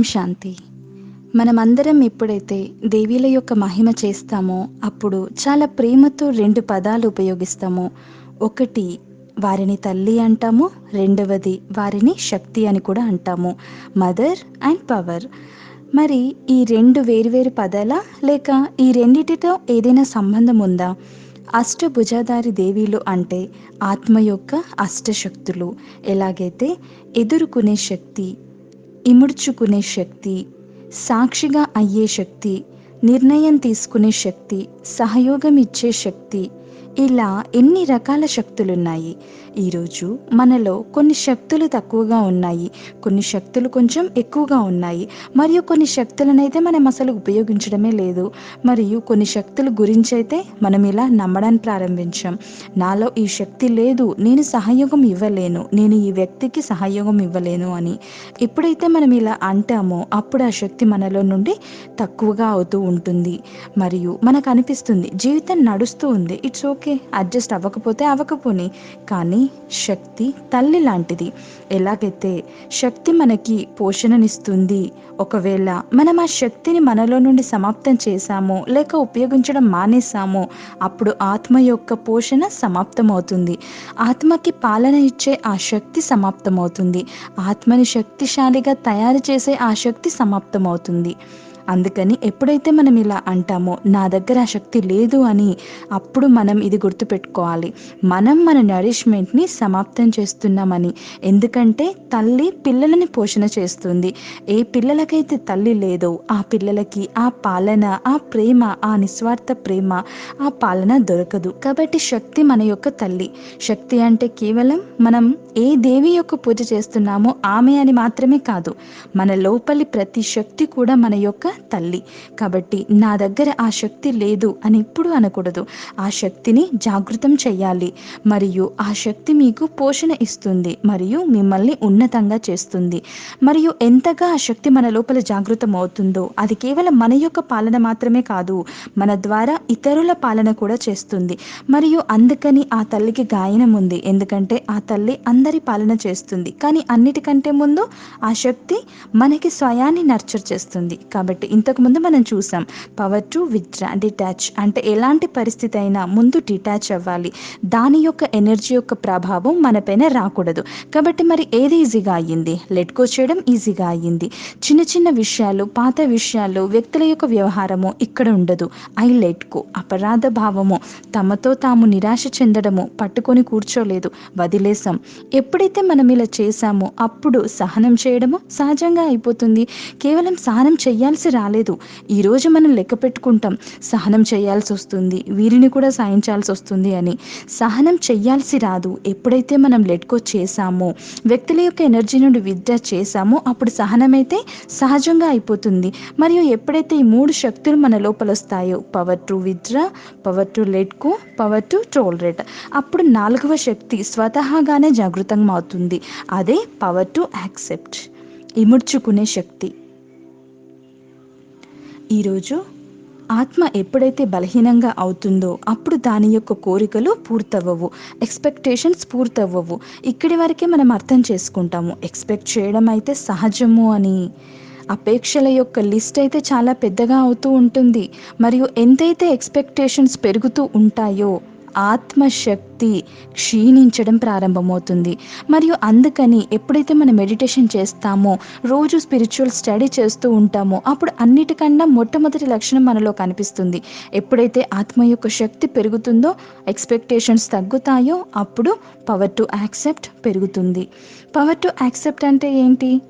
ఓం శాంతి. మనమందరం ఎప్పుడైతే దేవీల యొక్క మహిమ చేస్తామో అప్పుడు చాలా ప్రేమతో రెండు పదాలు ఉపయోగిస్తాము. ఒకటి వారిని తల్లి అంటాము. రెండవది వారిని శక్తి అని కూడా అంటాము. Mother and power. మరి ఈ రెండు వేరువేరు పదాలా? లేక ఈ రెండిటితో ఏదైనా సంబంధం ఉందా? అష్టభుజాధారి దేవీలు అంటే ఆత్మ యొక్క అష్టశక్తులు. ఎలాగైతే ఎదుర్కొనే శక్తి ఇముడ్చుకునే శక్తి సాక్షిగా అయ్యే శక్తి నిర్ణయం తీసుకునే శక్తి సహయోగం ఇచ్చే శక్తి ఇలా ఎన్ని రకాల శక్తులున్నాయి? ఈరోజు మనలో కొన్ని శక్తులు తక్కువగా ఉన్నాయి. కొన్ని శక్తులు కొంచెం ఎక్కువగా ఉన్నాయి. మరియు కొన్ని శక్తులనైతే మనం అసలు ఉపయోగించడమే లేదు. మరియు కొన్ని శక్తుల గురించి అయితే మనం ఇలా నమ్మడానికి ప్రారంభించాం. నాలో ఈ శక్తి లేదు. నేను సహయోగం ఇవ్వలేను. నేను ఈ వ్యక్తికి సహయోగం ఇవ్వలేను అని. ఎప్పుడైతే మనం ఇలా అంటామో అప్పుడు ఆ శక్తి మనలో నుండి తక్కువగా అవుతూ ఉంటుంది. మరియు మనకు అనిపిస్తుంది జీవితం నడుస్తూ ఉంది. ఇట్స్ ఓకే అడ్జస్ట్ అవ్వకపోతే అవ్వకపోని. కానీ శక్తి తల్లి లాంటిది. ఎలాగైతే శక్తి మనకి పోషణనిస్తుంది ఒకవేళ మనం ఆ శక్తిని మనలో నుండి సమాప్తం చేశామో లేక ఉపయోగించడం మానేసామో అప్పుడు ఆత్మ యొక్క పోషణ సమాప్తమవుతుంది. ఆత్మకి పాలన ఇచ్చే ఆ శక్తి సమాప్తమవుతుంది. ఆత్మని శక్తిశాలిగా తయారు చేసే ఆ శక్తి సమాప్తమవుతుంది. అందుకని ఎప్పుడైతే మనం ఇలా అంటామో నా దగ్గర ఆ శక్తి లేదు అని అప్పుడు మనం ఇది గుర్తుపెట్టుకోవాలి. మనం మన నరిష్మెంట్ని సమాప్తం చేస్తున్నామని. ఎందుకంటే తల్లి పిల్లలని పోషణ చేస్తుంది. ఏ పిల్లలకైతే తల్లి లేదో ఆ పిల్లలకి ఆ పాలన ఆ ప్రేమ ఆ నిస్వార్థ ప్రేమ ఆ పాలన దొరకదు. కాబట్టి శక్తి మన యొక్క తల్లి. శక్తి అంటే కేవలం మనం ఏ దేవి యొక్క పూజ చేస్తున్నామో ఆమె అని మాత్రమే కాదు. మన లోపలి ప్రతి శక్తి కూడా మన యొక్క తల్లి. కాబట్టి నా దగ్గర ఆ శక్తి లేదు అని ఎప్పుడు అనకూడదు. ఆ శక్తిని జాగృతం చేయాలి మరియు ఆ శక్తి మీకు పోషణ ఇస్తుంది మరియు మిమ్మల్ని ఉన్నతంగా చేస్తుంది. మరియు ఎంతగా ఆ శక్తి మన లోపల జాగృతం అవుతుందో అది కేవలం మన యొక్క పాలన మాత్రమే కాదు మన ద్వారా ఇతరుల పాలన కూడా చేస్తుంది. మరియు అందుకని ఆ తల్లికి గాయనం ఉంది. ఎందుకంటే ఆ తల్లి అందరి పాలన చేస్తుంది. కానీ అన్నిటికంటే ముందు ఆ శక్తి మనకి స్వయాన్ని నర్చర్ చేస్తుంది. కాబట్టి ఇంతకు ముందు మనం చూసాం. పవర్ టు విత్డ్రా డిటాచ్ అంటే ఎలాంటి పరిస్థితి అయినా ముందు డిటాచ్ అవ్వాలి. దాని యొక్క ఎనర్జీ యొక్క ప్రభావం మన పైన రాకూడదు. కాబట్టి మరి ఏది ఈజీగా అయ్యింది? లెట్ కో చేయడం ఈజీగా అయ్యింది. చిన్న చిన్న విషయాలు పాత విషయాలు వ్యక్తుల యొక్క వ్యవహారము ఇక్కడ ఉండదు. ఐ లెట్ కో అపరాధ భావము. తమతో తాము నిరాశ చెందడము పట్టుకొని కూర్చోలేదు వదిలేసాం ఎప్పుడైతే మనం ఇలా చేశామో అప్పుడు సహనం చేయడము సహజంగా అయిపోతుంది. కేవలం సహనం చేయాల్సి రాలేదు. ఈరోజు మనం లెక్క పెట్టుకుంటాం. సహనం చేయాల్సి వస్తుంది. వీరిని కూడా సాయించాల్సి వస్తుంది అని. సహనం చెయ్యాల్సి రాదు. ఎప్పుడైతే మనం లెట్కో చేశామో వ్యక్తుల యొక్క ఎనర్జీ నుండి విత్డ్రా చేశామో అప్పుడు సహనం అయితే సహజంగా అయిపోతుంది. మరియు ఎప్పుడైతే ఈ మూడు శక్తులు మన లోపల వస్తాయో power to withdraw power to let go power to tolerate అప్పుడు నాలుగవ శక్తి స్వతహాగానే జాగృతంగా అవుతుంది. అదే పవర్ టు యాక్సెప్ట్ ఇముడ్చుకునే శక్తి. ఈరోజు ఆత్మ ఎప్పుడైతే బలహీనంగా అవుతుందో అప్పుడు దాని యొక్క కోరికలు పూర్తవ్వవు. ఎక్స్పెక్టేషన్స్ పూర్తవ్వవు. ఇక్కడి వరకే మనం అర్థం చేసుకుంటాము. ఎక్స్పెక్ట్ చేయడం అయితే సహజము అని. అపేక్షల యొక్క లిస్ట్ అయితే చాలా పెద్దగా అవుతూ ఉంటుంది. మరియు ఎంతైతే ఎక్స్పెక్టేషన్స్ పెరుగుతూ ఉంటాయో ఆత్మశక్తి క్షీణించడం ప్రారంభమవుతుంది. మరియు అందుకని ఎప్పుడైతే మనం మెడిటేషన్ చేస్తామో రోజు స్పిరిచువల్ స్టడీ చేస్తూ ఉంటామో అప్పుడు అన్నిటికన్నా మొట్టమొదటి లక్షణం మనలో కనిపిస్తుంది. ఎప్పుడైతే ఆత్మ యొక్క శక్తి పెరుగుతుందో ఎక్స్పెక్టేషన్స్ తగ్గుతాయో అప్పుడు పవర్ టు యాక్సెప్ట్ పెరుగుతుంది. పవర్ టు యాక్సెప్ట్ అంటే ఏంటి?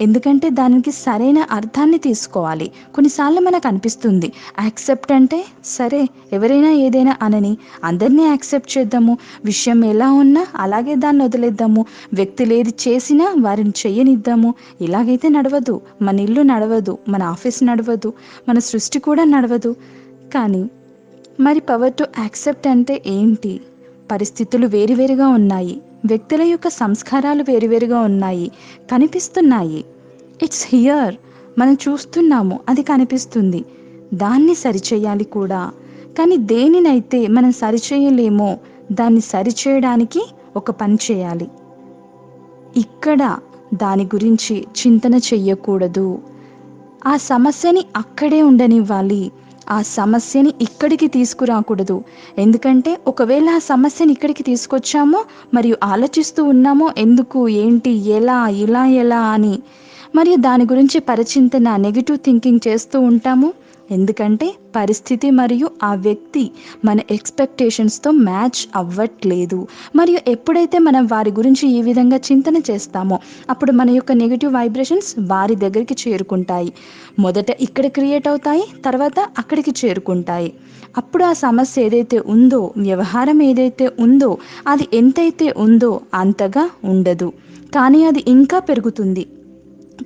ఎందుకంటే దానికి సరైన అర్థాన్ని తీసుకోవాలి. కొన్నిసార్లు మనకు అనిపిస్తుంది యాక్సెప్ట్ అంటే సరే ఎవరైనా ఏదైనా అనని అందరినీ యాక్సెప్ట్ చేద్దాము. విషయం ఎలా ఉన్నా అలాగే దాన్ని వదిలేద్దాము. వ్యక్తులు ఏది చేసినా వారిని చేయనిద్దాము. ఇలాగైతే నడవదు. మన ఇల్లు నడవదు. మన ఆఫీస్ నడవదు. మన సృష్టి కూడా నడవదు. కానీ మరి పవర్ టు యాక్సెప్ట్ అంటే ఏంటి? పరిస్థితులు వేరువేరుగా ఉన్నాయి. వ్యక్తుల యొక్క సంస్కారాలు వేరువేరుగా ఉన్నాయి కనిపిస్తున్నాయి. ఇట్స్ హియర్ మనం చూస్తున్నాము అది కనిపిస్తుంది. దాన్ని సరిచేయాలి కూడా. కానీ దేనినైతే మనం సరిచేయలేమో దాన్ని సరిచేయడానికి ఒక పని చేయాలి. ఇక్కడ దాని గురించి చింతన చెయ్యకూడదు. ఆ సమస్యని అక్కడే ఉండనివ్వాలి. ఆ సమస్యని ఇక్కడికి తీసుకురాకూడదు. ఎందుకంటే ఒకవేళ ఆ సమస్యని ఇక్కడికి తీసుకొచ్చామో మరియు ఆలోచిస్తూ ఉన్నామో ఎందుకు ఏంటి ఎలా ఇలా ఎలా అని మరియు దాని గురించి పరిచింతన నెగిటివ్ థింకింగ్ చేస్తూ ఉంటాము. ఎందుకంటే పరిస్థితి మరియు ఆ వ్యక్తి మన ఎక్స్పెక్టేషన్స్తో మ్యాచ్ అవ్వట్లేదు. మరియు ఎప్పుడైతే మనం వారి గురించి ఈ విధంగా చింతన చేస్తామో అప్పుడు మన యొక్క నెగిటివ్ వైబ్రేషన్స్ వారి దగ్గరికి చేరుకుంటాయి. మొదట ఇక్కడ క్రియేట్ అవుతాయి తర్వాత అక్కడికి చేరుకుంటాయి. అప్పుడు ఆ సమస్య ఏదైతే ఉందో వ్యవహారం ఏదైతే ఉందో అది ఎంతైతే ఉందో అంతగా ఉండదు. కానీ అది ఇంకా పెరుగుతుంది.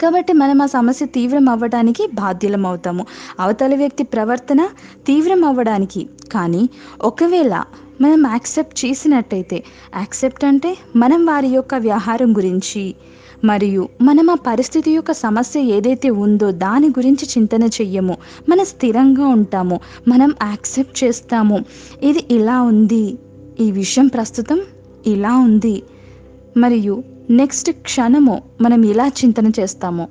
కాబట్టి మనం ఆ సమస్య తీవ్రం అవ్వడానికి బాధ్యులం అవుతాము అవతలి వ్యక్తి ప్రవర్తన తీవ్రం అవ్వడానికి కానీ ఒకవేళ మనం యాక్సెప్ట్ చేసినట్టయితే యాక్సెప్ట్ అంటే మనం వారి యొక్క వ్యవహారం గురించి మరియు మనం ఆ పరిస్థితి యొక్క సమస్య ఏదైతే ఉందో దాని గురించి చింతన చెయ్యము. మనం స్థిరంగా ఉంటాము. మనం యాక్సెప్ట్ చేస్తాము. ఇది ఇలా ఉంది. ఈ విషయం ప్రస్తుతం ఇలా ఉంది. మరియు నెక్స్ట్ క్షణము మనం ఇలా చింతన చేస్తాము.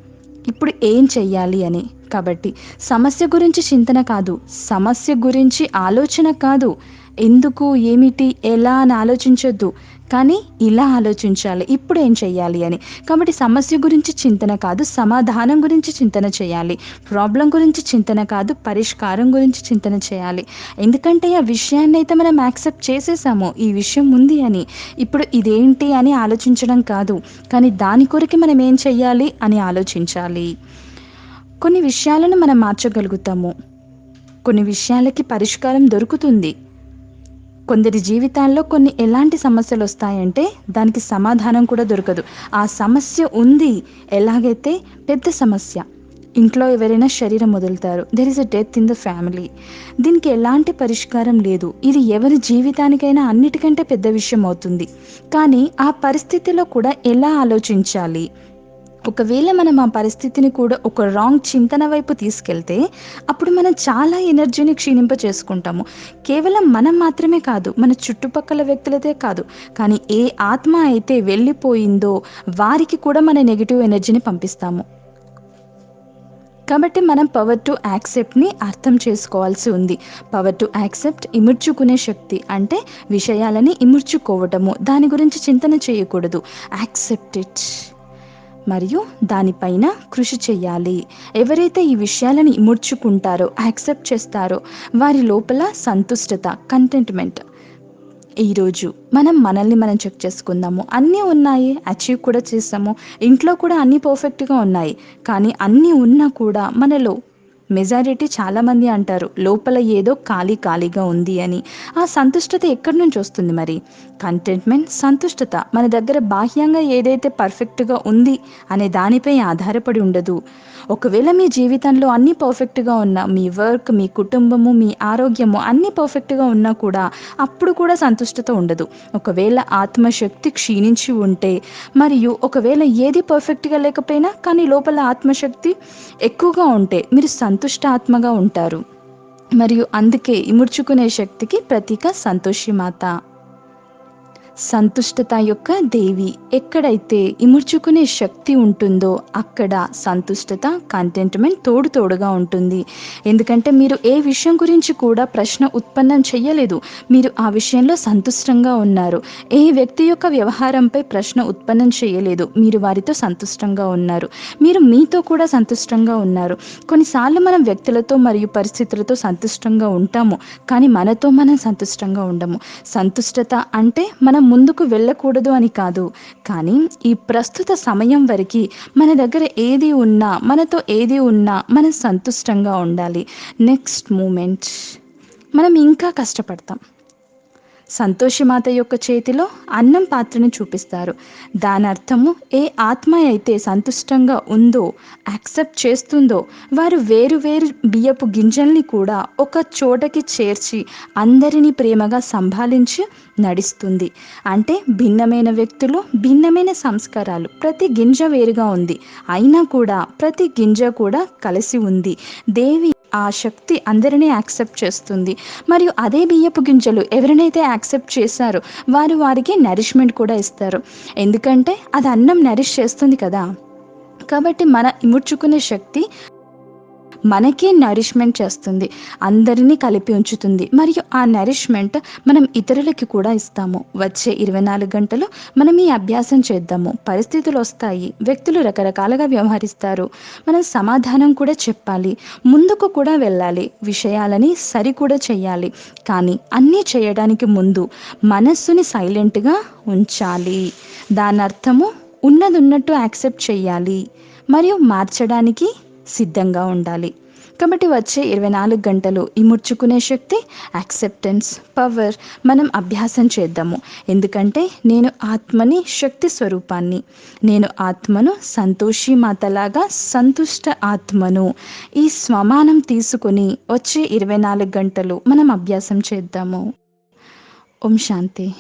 ఇప్పుడు ఏం చెయ్యాలి అని. కాబట్టి సమస్య గురించి చింతన కాదు సమస్య గురించి ఆలోచన కాదు. ఎందుకు ఏమిటి ఎలా అని ఆలోచించొద్దు. కానీ ఇలా ఆలోచించాలి ఇప్పుడు ఏం చెయ్యాలి అని. కాబట్టి సమస్య గురించి చింతన కాదు సమాధానం గురించి చింతన చేయాలి. ప్రాబ్లం గురించి చింతన కాదు పరిష్కారం గురించి చింతన చేయాలి. ఎందుకంటే ఆ విషయాన్ని అయితే మనం యాక్సెప్ట్ చేసేసాము ఈ విషయం ఉంది అని. ఇప్పుడు ఇదేంటి అని ఆలోచించడం కాదు కానీ దాని కొరకి మనం ఏం చెయ్యాలి అని ఆలోచించాలి. కొన్ని విషయాలను మనం మార్చగలుగుతాము. కొన్ని విషయాలకి పరిష్కారం దొరుకుతుంది. కొందరి జీవితాల్లో కొన్ని ఎలాంటి సమస్యలు వస్తాయంటే దానికి సమాధానం కూడా దొరకదు. ఆ సమస్య ఉంది. ఎలాగైతే పెద్ద సమస్య. ఇంట్లో ఎవరైనా శరీరం వదులుతారు. There is a death in the family దీనికి ఎలాంటి పరిష్కారం లేదు. ఇది ఎవరి జీవితానికైనా అన్నిటికంటే పెద్ద విషయం అవుతుంది. కానీ ఆ పరిస్థితిలో కూడా ఎలా ఆలోచించాలి? ఒకవేళ మనం ఆ పరిస్థితిని కూడా ఒక రాంగ్ చింతన వైపు తీసుకెళ్తే అప్పుడు మనం చాలా ఎనర్జీని క్షీణింప చేసుకుంటాము. కేవలం మనం మాత్రమే కాదు మన చుట్టుపక్కల వ్యక్తులదే కాదు. కానీ ఏ ఆత్మ అయితే వెళ్ళిపోయిందో వారికి కూడా మన నెగిటివ్ ఎనర్జీని పంపిస్తాము. కాబట్టి మనం పవర్ టు యాక్సెప్ట్ని అర్థం చేసుకోవాల్సి ఉంది. పవర్ టు యాక్సెప్ట్ ఇముడ్చుకునే శక్తి అంటే విషయాలని ఇముడ్చుకోవటము. దాని గురించి చింతన చేయకూడదు. యాక్సెప్ట్ ఇట్ మరియు దానిపైన కృషి చేయాలి ఎవరైతే ఈ విషయాలను ఇముడ్చుకుంటారో యాక్సెప్ట్ చేస్తారో వారి లోపల సంతుష్టత కంటెంట్మెంట్ ఈరోజు మనం మనల్ని మనం చెక్ చేసుకుందాము. అన్నీ ఉన్నాయి అచీవ్ కూడా చేసాము. ఇంట్లో కూడా అన్నీ పర్ఫెక్ట్గా ఉన్నాయి. కానీ అన్నీ ఉన్నా కూడా మనలో మెజారిటీ చాలామంది అంటారు లోపల ఏదో ఖాళీ ఖాళీగా ఉంది అని. ఆ సంతుష్టత ఎక్కడి నుంచి వస్తుంది మరి? కంటెంట్మెంట్ సంతుష్టత. మన దగ్గర బాహ్యంగా ఏదైతే పర్ఫెక్ట్గా ఉంది అనే దానిపై ఆధారపడి ఉండదు. ఒకవేళ మీ జీవితంలో అన్నీ పర్ఫెక్ట్గా ఉన్నా మీ వర్క్ మీ కుటుంబము మీ ఆరోగ్యము అన్నీ పర్ఫెక్ట్గా ఉన్నా కూడా అప్పుడు కూడా సంతుష్టత ఉండదు. ఒకవేళ ఆత్మశక్తి క్షీణించి ఉంటే మరియు ఒకవేళ ఏది పర్ఫెక్ట్గా లేకపోయినా కానీ లోపల ఆత్మశక్తి ఎక్కువగా ఉంటే మీరు సంతుష్టాత్మగా ఉంటారు. మరియు అందుకే ఇముడ్చుకునే శక్తికి ప్రతీక సంతోషి మాత సంతుష్టత యొక్క దేవి. ఎక్కడైతే ఇముడ్చుకునే శక్తి ఉంటుందో అక్కడ సంతుష్టత కంటెంట్మెంట్ తోడు తోడుగా ఉంటుంది. ఎందుకంటే మీరు ఏ విషయం గురించి కూడా ప్రశ్న ఉత్పన్నం చేయలేదు మీరు ఆ విషయంలో సంతుష్టంగా ఉన్నారు. ఏ వ్యక్తి యొక్క వ్యవహారంపై ప్రశ్న ఉత్పన్నం చేయలేదు మీరు వారితో సంతుష్టంగా ఉన్నారు. మీరు మీతో కూడా సంతుష్టంగా ఉన్నారు. కొన్నిసార్లు మనం వ్యక్తులతో మరియు పరిస్థితులతో సంతుష్టంగా ఉంటాము కానీ మనతో మనం సంతుష్టంగా ఉండము. సంతుష్టత అంటే మనం ముందుకు వెళ్ళకూడదు అని కాదు. కానీ ఈ ప్రస్తుత సమయం వరకు మన దగ్గర ఏది ఉన్నా మనతో ఏది ఉన్నా మనం సంతుష్టంగా ఉండాలి. నెక్స్ట్ మూమెంట్ మనం ఇంకా కష్టపడతాం. సంతోషమాత యొక్క చేతిలో అన్నం పాత్రను చూపిస్తారు. దాని అర్థము ఏ ఆత్మ అయితే సంతుష్టంగా ఉందో యాక్సెప్ట్ చేస్తుందో వారు వేరు వేరు బియ్యపు గింజల్ని కూడా ఒక చోటకి చేర్చి అందరినీ ప్రేమగా సంభాలించి నడుస్తుంది. అంటే భిన్నమైన వ్యక్తులు భిన్నమైన సంస్కారాలు. ప్రతి గింజ వేరుగా ఉంది. అయినా కూడా ప్రతి గింజ కూడా కలిసి ఉంది. దేవి ఆ శక్తి అందరినీ యాక్సెప్ట్ చేస్తుంది. మరియు అదే బియ్యపు గింజలు ఎవరినైతే యాక్సెప్ట్ చేశారో వారు వారికి నరిష్మెంట్ కూడా ఇస్తారు. ఎందుకంటే అది అన్నం నరిష్ చేస్తుంది కదా. కాబట్టి మన ఇముడ్చుకునే శక్తి మనకే నరిష్మెంట్ చేస్తుంది అందరినీ కలిపి ఉంచుతుంది. మరియు ఆ నరిష్మెంట్ మనం ఇతరులకి కూడా ఇస్తాము. వచ్చే ఇరవై నాలుగు గంటలు మనం ఈ అభ్యాసం చేద్దాము. పరిస్థితులు వస్తాయి వ్యక్తులు రకరకాలుగా వ్యవహరిస్తారు. మనం సమాధానం కూడా చెప్పాలి ముందుకు కూడా వెళ్ళాలి విషయాలని సరి కూడా చేయాలి కానీ అన్నీ చేయడానికి ముందు మనస్సుని సైలెంట్గా ఉంచాలి. దాని అర్థము ఉన్నది ఉన్నట్టు యాక్సెప్ట్ చేయాలి మరియు మార్చడానికి సిద్ధంగా ఉండాలి. కాబట్టి వచ్చే ఇరవై నాలుగు గంటలు ఈ ముడుచుకునే శక్తి యాక్సెప్టెన్స్ పవర్ మనం అభ్యాసం చేద్దాము. ఎందుకంటే నేను ఆత్మని శక్తి స్వరూపాన్ని నేను ఆత్మను సంతోషి మాతలాగా సంతుష్ట ఆత్మను ఈ స్వమానం తీసుకుని వచ్చే ఇరవై నాలుగు గంటలు మనం అభ్యాసం చేద్దాము. ఓం శాంతి.